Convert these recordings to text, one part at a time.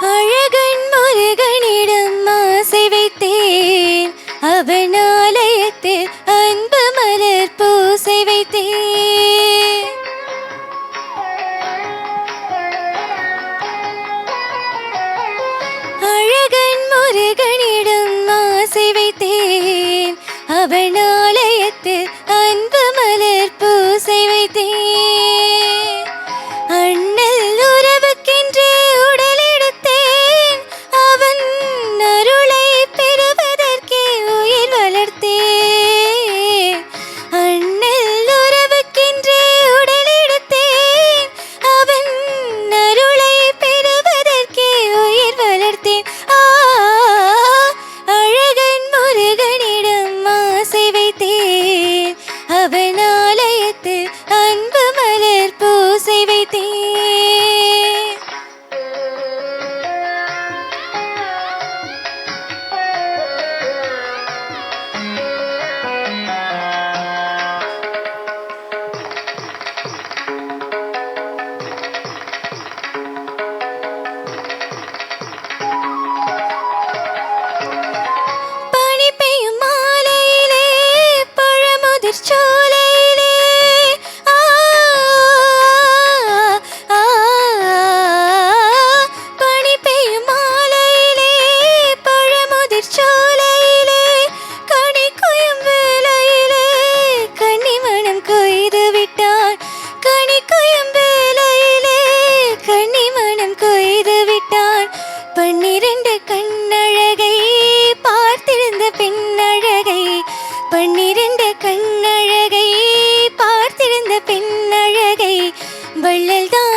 அழகன் முருகனிடம் ஆசை வைத்தேன். அவன் ஆலயத்தில் அன்பு மலர் பூசை வைத்தேன். அழகன் முருகனிடம் ஆசை வைத்தேன். அவன் ஆலயத்தில் வைத்தே பன்னிரண்டு கண்ணழகை பார்த்திருந்த பெண்ணழகை வள்ளல்தான்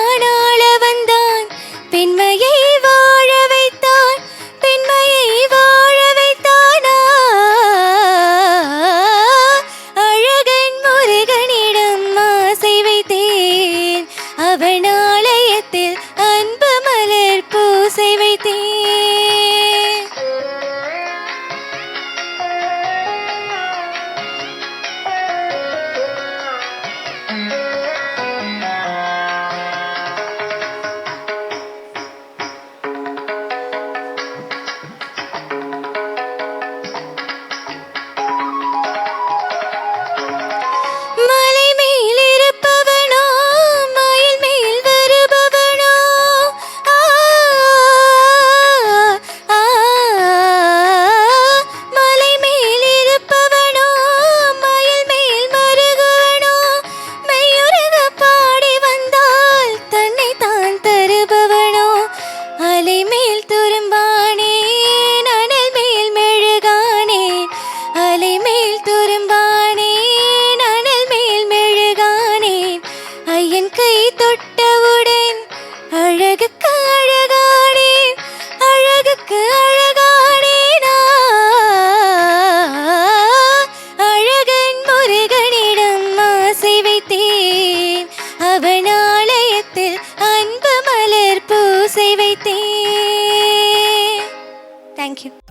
Thank you.